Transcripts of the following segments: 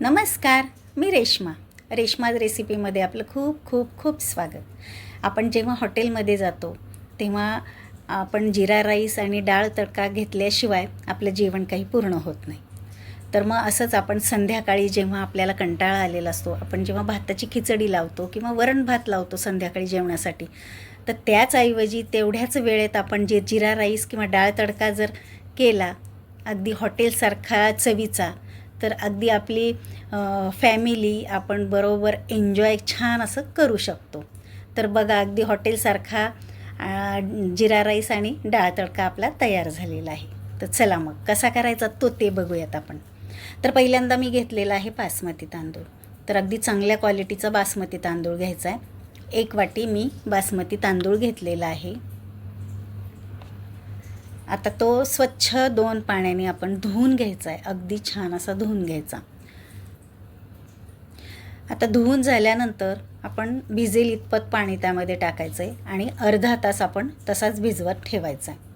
नमस्कार मी रेश्मा. रेश्मा रेसिपीमध्ये आपलं खूप खूप खूप स्वागत. आपण जेव्हा हॉटेलमध्ये जातो तेव्हा आपण जिरा राईस आणि डाळ तडका घेतल्याशिवाय आपलं जेवण काही पूर्ण होत नाही. तर मग असंच आपण संध्याकाळी जेव्हा आपल्याला कंटाळा आलेला असतो आपण जेव्हा भाताची खिचडी लावतो किंवा वरण भात लावतो संध्याकाळी जेवणासाठी तर त्याचऐवजी तेवढ्याच वेळेत आपण जे जिरा राईस किंवा डाळ तडका जर केला अगदी हॉटेलसारखा चवीचा तर अगदी आपली फॅमिली आपण बरोबर एन्जॉय छान असं करू शकतो. तर बघा अगदी हॉटेलसारखा जिरा राईस आणि डाळ तडका आपला तयार झालेला आहे. तर चला मग कसा करायचा तो ते बघूयात आपण. तर पहिल्यांदा मी घेतलेला आहे बासमती तांदूळ. तर अगदी चांगल्या क्वालिटीचा बासमती तांदूळ घ्यायचा आहे. एक वाटी मी बासमती तांदूळ घेतलेला आहे. आता तो स्वच्छ दोन पाण्याने आपण धुवून घ्यायचा आहे. अगदी छान असा धुवून घ्यायचा. आता धुवून झाल्यानंतर आपण भिजेल इतपत पाणी त्यामध्ये टाकायचं आहे आणि अर्धा तास आपण तसाच भिजवत ठेवायचा आहे.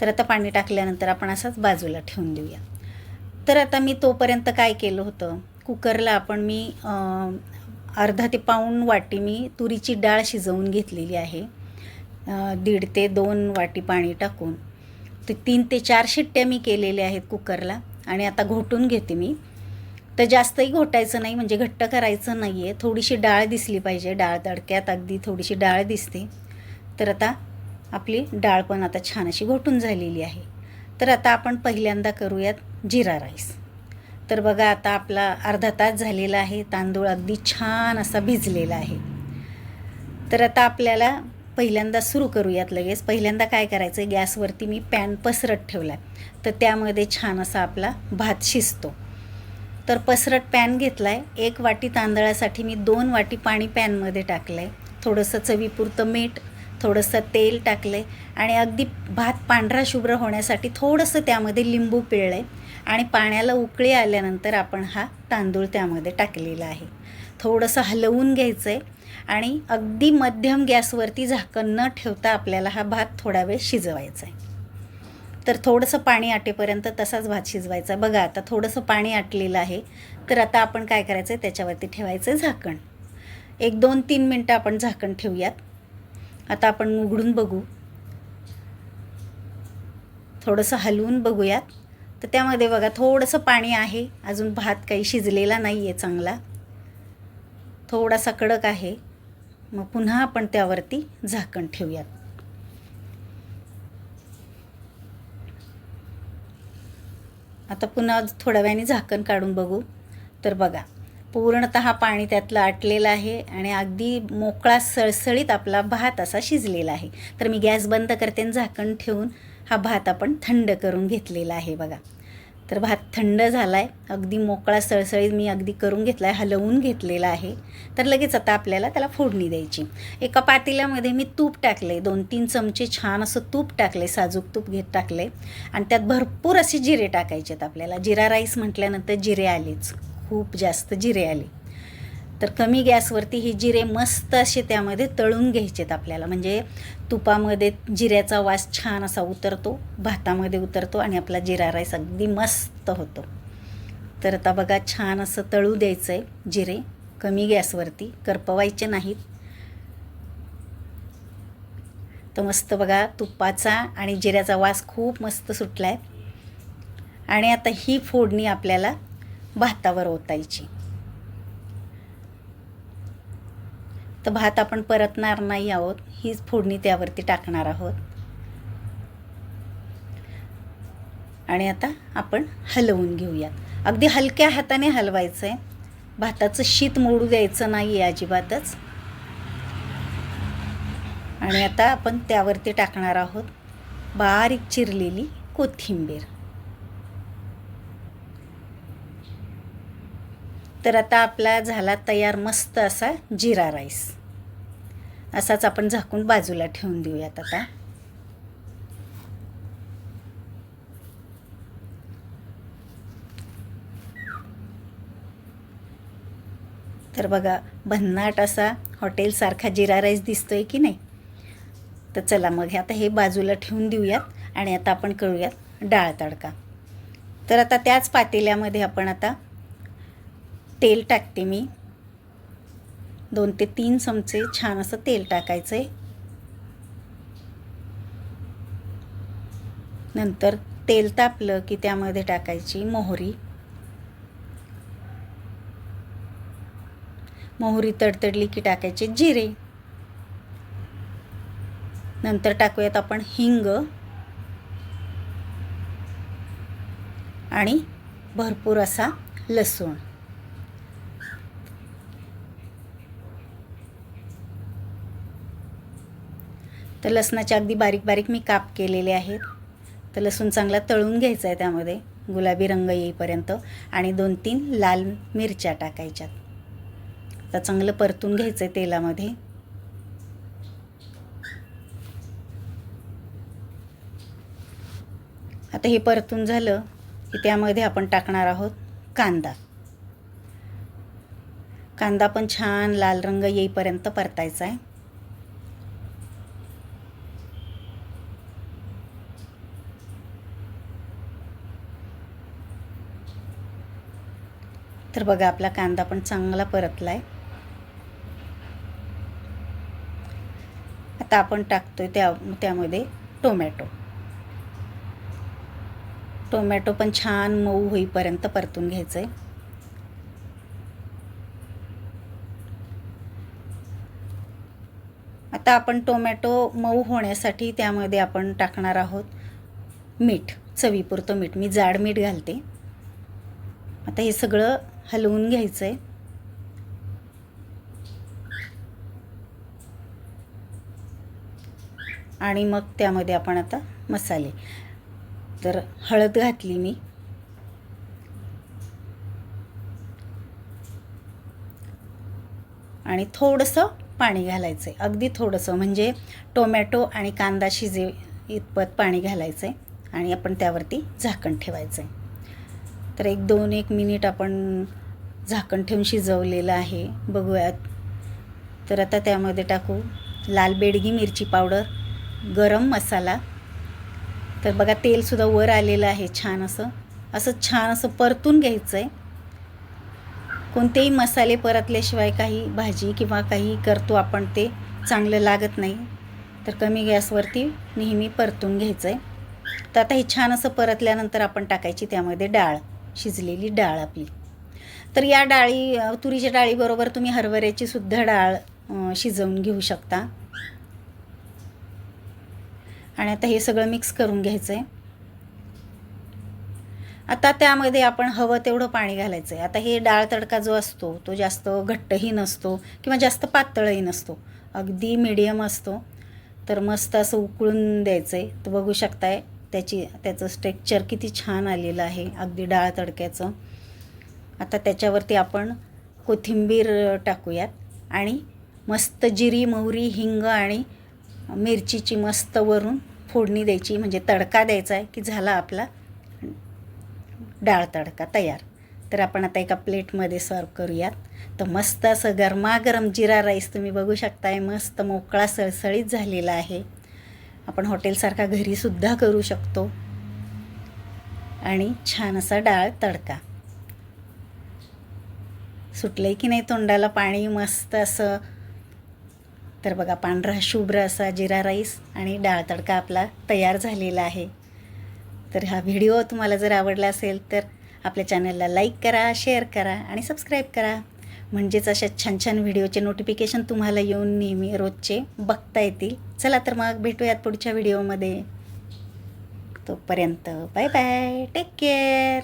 तर आता पाणी टाकल्यानंतर आपण असाच बाजूला ठेवून देऊया. तर आता मी तोपर्यंत काय केलं होतं? कुकरला आपण मी अर्धा ते पाऊण वाटी मी तुरीची डाळ शिजवून घेतलेली आहे. दीड ते दोन वाटी पाणी टाकून. ते तीन ते चार शिट्ट्या मी केलेल्या आहेत कुकरला आणि आता घोटून घेते मी. तर जास्तही घोटायचं नाही म्हणजे घट्ट करायचं नाही आहे थोडीशी डाळ दिसली पाहिजे डाळ तडक्यात अगदी थोडीशी डाळ दिसते. तर आता आपली डाळ पण आता छान अशी घोटून झालेली आहे. तर आता आपण पहिल्यांदा करूयात जिरा राईस. तर बघा आता आपला अर्धा तास झालेला आहे. तांदूळ अगदी छान असा भिजलेला आहे. तर आता आपल्याला पहिल्यांदा सुरू करूयात लगेच. पहिल्यांदा काय करायचं आहे गॅसवरती मी पॅन पसरत ठेवला आहे तर त्यामध्ये छान असा आपला भात शिजतो. तर पसरट पॅन घेतला आहे एक वाटी तांदळासाठी मी दोन वाटी पाणी पॅनमध्ये टाकलं आहे थोडंसं चवीपुरतं मीठ थोडंसं तेल टाकलं आहे आणि अगदी भात पांढरा शुभ्र होण्यासाठी थोडंसं त्यामध्ये लिंबू पिळलं आहे आणि पाण्याला उकळी आल्यानंतर आपण हा तांदूळ त्यामध्ये टाकलेला आहे. थोडंसं हलवून घ्यायचं आहे आणि अगदी मध्यम गॅसवरती झाकण न ठेवता आपल्याला हा भात थोडा वेळ शिजवायचा आहे. तर थोडंसं पाणी आटेपर्यंत तसाच भात शिजवायचा. बघा आता थोडंसं पाणी आटलेलं आहे. तर आता आपण काय करायचं आहे त्याच्यावरती ठेवायचं झाकण. एक दोन तीन मिनटं आपण झाकण ठेवूयात. आता आपण उघडून बघू. थोडंसं हलवून बघूयात. तर त्यामध्ये बघा थोडंसं पाणी आहे. अजून भात काही शिजलेला नाही आहे चांगला. थोडासा कडक आहे. मग पुन्हा आपण त्यावरती झाकण ठेवूयात. आता पुन्हा थोड्या वेळाने झाकण काढून बघू. तर बघा पूर्णतः पाणी त्यातलं आटलेलं आहे आणि अगदी मोकळा सळसळीत आपला भात असा शिजलेला आहे. तर मी गॅस बंद करते आणि झाकण ठेवून हा भात आपण थंड करून घेतलेला आहे बघा. तर भात थंड झाला आहे अगदी मोकळा सळसळीत मी अगदी करून घेतला आहे हलवून घेतलेला आहे. तर लगेच आता आपल्याला त्याला फोडणी द्यायची. एका पातेल्यामध्ये मी तूप टाकले दोन तीन चमचे छान असं तूप टाकले साजूक तूप घेत टाकले आणि त्यात भरपूर असे जिरे टाकायचे आहेत आपल्याला. जिरा राईस म्हटल्यानंतर जिरे आलेच. खूप जास्त जिरे आले. तर कमी गॅसवरती हे जिरे मस्त असे त्यामध्ये तळून घ्यायचेत आपल्याला. म्हणजे तुपामध्ये जिऱ्याचा वास छान असा उतरतो भातामध्ये उतरतो आणि आपला जिरा राईस अगदी मस्त होतो. तर आता बघा छान असं तळू द्यायचं आहे जिरे कमी गॅसवरती करपवायचे नाहीत. तर मस्त बघा तुपाचा आणि जिऱ्याचा वास खूप मस्त सुटला आहे आणि आता ही फोडणी आपल्याला भातावर ओतायची. तर भात आपण परतणार नाही आहोत हीच फोडणी त्यावरती टाकणार आहोत. आणि आता आपण हलवून घेऊयात. अगदी हलक्या हाताने हलवायचं आहे भाताचं शीत मोडू द्यायचं नाही आहे अजिबातच. आणि आता आपण त्यावरती टाकणार आहोत बारीक चिरलेली कोथिंबीर. तर आता आपला झाला तयार मस्त असा जिरा राईस. असाच आपण झाकून बाजूला ठेवून देऊयात आता. तर बघा भन्नाट असा हॉटेलसारखा जिरा राईस दिसतोय की नाही? तर चला मग आता हे बाजूला ठेवून देऊयात आणि आता आपण करूयात डाळ तडका. तर आता त्याच पातेल्यामध्ये आपण आता तेल टाकते मी. दोन ते तीन चमचे छान असं तेल टाकायचं. आहे नंतर तेल तापलं की त्यामध्ये टाकायची मोहरी. मोहरी तडतडली की टाकायचे जिरे. नंतर टाकूयात आपण हिंग. आणि भरपूर असा लसूण. तर लसणाचे अगदी बारीक बारीक मी काप केलेले आहेत. तर लसूण चांगला तळून घ्यायचा आहे त्यामध्ये. गुलाबी रंग येईपर्यंत. आणि दोन तीन लाल मिरच्या टाकायच्यात. आता चांगलं परतून घ्यायचं आहे तेलामध्ये. आता हे परतून झालं की त्यामध्ये आपण टाकणार आहोत कांदा. कांदा पण छान लाल रंग येईपर्यंत परतायचा आहे. तर बघा आपला कांदा पण चांगला परतला आहे आता आपण टाकतोय त्या त्यामध्ये टोमॅटो. टोमॅटो पण छान मऊ होईपर्यंत परतून घ्यायचं आहे आता आपण टोमॅटो मऊ होण्यासाठी त्यामध्ये आपण टाकणार आहोत मीठ चवीपुरतं मीठ. मी जाड मीठ घालते. आता हे सगळं हलवून घ्यायचं आहे आणि मग त्यामध्ये आपण आता मसाले. तर हळद घातली मी. आणि थोडंसं पाणी घालायचं आहे अगदी थोडंसं म्हणजे टोमॅटो आणि कांदा शिजे इतपत पाणी घालायचं आहे आणि आपण त्यावरती झाकण ठेवायचं आहे तर एक दोन एक मिनिट आपण झाकण ठेवून शिजवलेलं आहे. बघूयात. तर आता त्यामध्ये टाकू लाल बेडगी मिरची पावडर गरम मसाला. तर बघा तेलसुद्धा वर आलेलं आहे छान असं. असं छान असं परतून घ्यायचं आहे कोणतेही मसाले परतल्याशिवाय काही भाजी किंवा काही करतो आपण ते चांगलं लागत नाही. तर कमी गॅसवरती नेहमी परतून घ्यायचं आहे तर आता हे छान असं परतल्यानंतर आपण टाकायची त्यामध्ये डाळ. शिजलेली डाळ आपली. तर या डाळी तुरीच्या डाळीबरोबर तुम्ही हरभऱ्याची सुद्धा डाळ शिजवून घेऊ शकता. आणि आता हे सगळं मिक्स करून घ्यायचं आहे आता त्यामध्ये आपण हवं तेवढं पाणी घालायचं आहे आता हे डाळ तडका जो असतो तो जास्त घट्टही नसतो किंवा जास्त पातळही नसतो. अगदी मिडियम असतो. तर मस्त असं उकळून द्यायचं आहे तर बघू शकताय त्याची त्याचं स्ट्रेक्चर किती छान आलेलं आहे अगदी डाळ तडक्याचं. आता त्याच्यावरती आपण कोथिंबीर टाकूयात. आणि मस्त जिरी मोहरी हिंग आणि मिरचीची मस्त वरून फोडणी द्यायची. म्हणजे तडका द्यायचा आहे की झाला आपला डाळ तडका तयार. तर आपण आता एका प्लेटमध्ये सर्व करूयात. तर मस्त असं गरमागरम जिरा राईस तुम्ही बघू शकताय. मस्त मोकळा सळसळीत झालेला आहे. आपण हॉटेलसारखा घरीसुद्धा करू शकतो. आणि छान असा डाळ तडका. सुटलंय की नाही तोंडाला पाणी मस्त असं. तर बघा पांढरा शुभ्र असा जिरा राईस आणि डाळ तडका आपला तयार झालेला आहे. तर हा व्हिडिओ तुम्हाला जर आवडला असेल तर आपल्या चॅनलला लाईक करा शेअर करा आणि सबस्क्राईब करा. म्हणजेच अशा छान छान व्हिडिओचे नोटिफिकेशन तुम्हाला येऊन नेहमी रोजचे बघता येतील. चला तर मग भेटूयात पुढच्या व्हिडिओमध्ये. तोपर्यंत बाय बाय टेक केअर